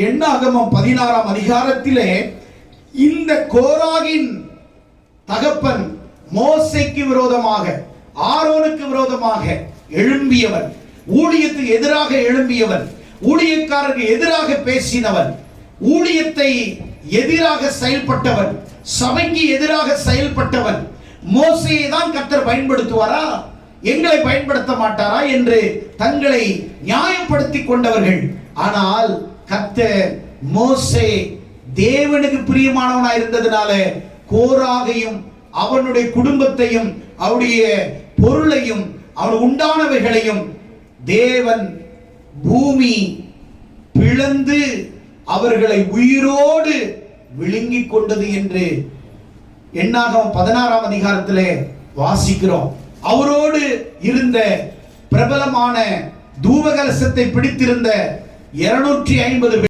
என்ன அகமம் பதினாறாம் அதிகாரத்திலே இந்த கோராகின் தகப்பன் மோசைக்கு விரோதமாக ஆரோனுக்கு விரோதமாக எழும்பியவன் ஊழியத்துக்கு எதிராக எழும்பியவன் ஊழியக்காரருக்கு எதிராக பேசினவன் ஊழியத்தை எதிராக செயல்பட்டவன் சபைக்கு எதிராக செயல்பட்டவன் மோசையை தான் கத்தர் பயன்படுத்துவாரா? எங்களை பயன்படுத்த மாட்டாரா? என்று தங்களை நியாயப்படுத்தி கொண்டவர்கள். ஆனால் கத்தர் மோசே தேவனுக்கு பிரியமானவனா இருந்ததுனால கோராகையும் அவனுடைய குடும்பத்தையும் அவருடைய பொருளையும் அவன் உண்டானவைகளையும் தேவன் பூமி பிளந்து அவர்களை உயிரோடு விழுங்கிக் கொண்டது என்று எண்ணாகம் பதினாறாம் அதிகாரத்திலே வாசிக்கிறோம். அவரோடு இருந்த பிரபலமான தூவகலசத்தை பிடித்திருந்த இருநூற்றி ஐம்பது